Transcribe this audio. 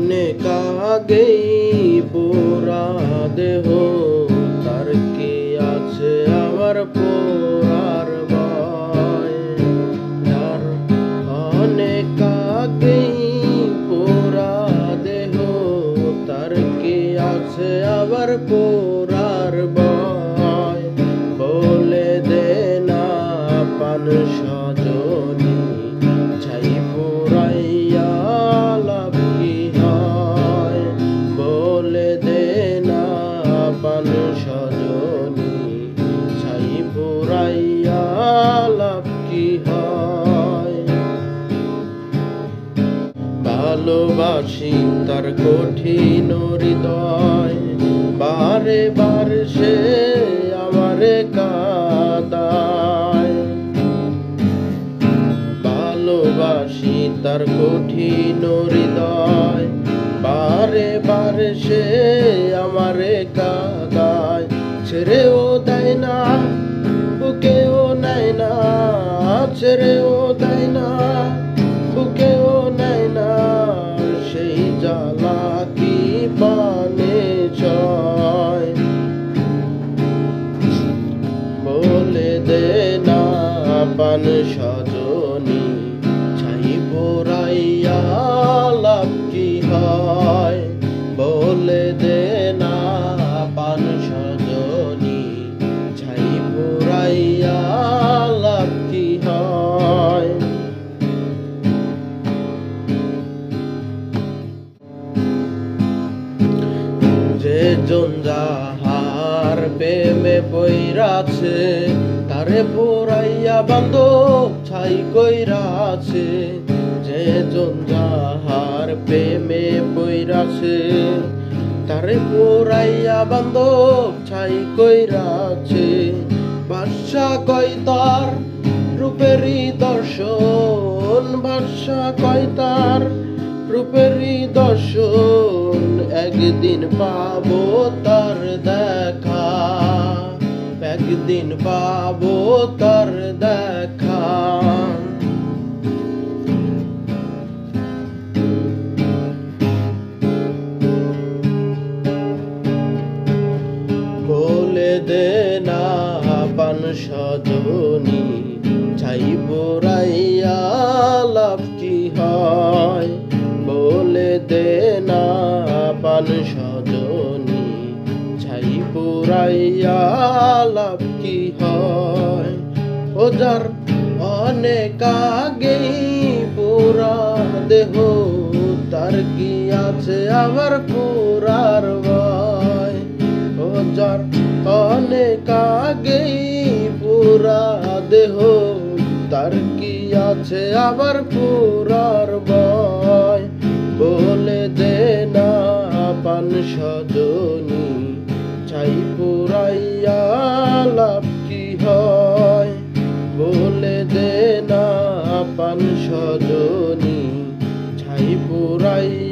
অনেক আগেই পোড়া দেহ তার কি আছে আবার পোড়ার ভয়? তার অনেক আগেই পোড়া দেহ তার কি আছে আবার পোড়ার ভয়? বলে দে না পান সজনী ভালোবাসি, তার কঠিন হৃদয়। বারে বারে সে আমারে কাদায়। ভালোবাসি, তার কঠিন হৃদয়। বারে বারে সে আমারে কাদায়। ছেড়েও পান সজনী ছাই পোড়াইয়া লাভ কি হয়? বলে দে না পান সজনী ছাই পোড়াইয়া লাভ কি হয়? যে জন যাহার প্রেমে পইরাছে তারে পোড়াইয়া বান্ধব ছাই কইরাছে যে জন যাহার প্রেমে পইরাছে, তারে পোড়াইয়া বান্ধব ছাই কইরাছে। বাদশা কয় তার রূপেরই দর্শন, বাদশা কয় তার রূপেরই দর্শন, একদিন পাবো তার দেখা। একদিন পাবো তার দেখা। বলে দে না পান সজনী ছাই বোরাইয়া লাভ কি হয়? বলে দে না পান সজনী ছাই বোরাইয়া লাভ কি হয়? ও যার অনেক আগেই পুরা দেহ, তার কি আছে আবার পুরার ভয়? ও যার অনেক আগেই পুরা দেহ, তার কি আছে আবার পুরার ভয়? বলে দে না পান সজনী। ছাই পুরাইয়া লাভ কি হয়? বলে দে না পান সজনী ছাই পুরাইয়া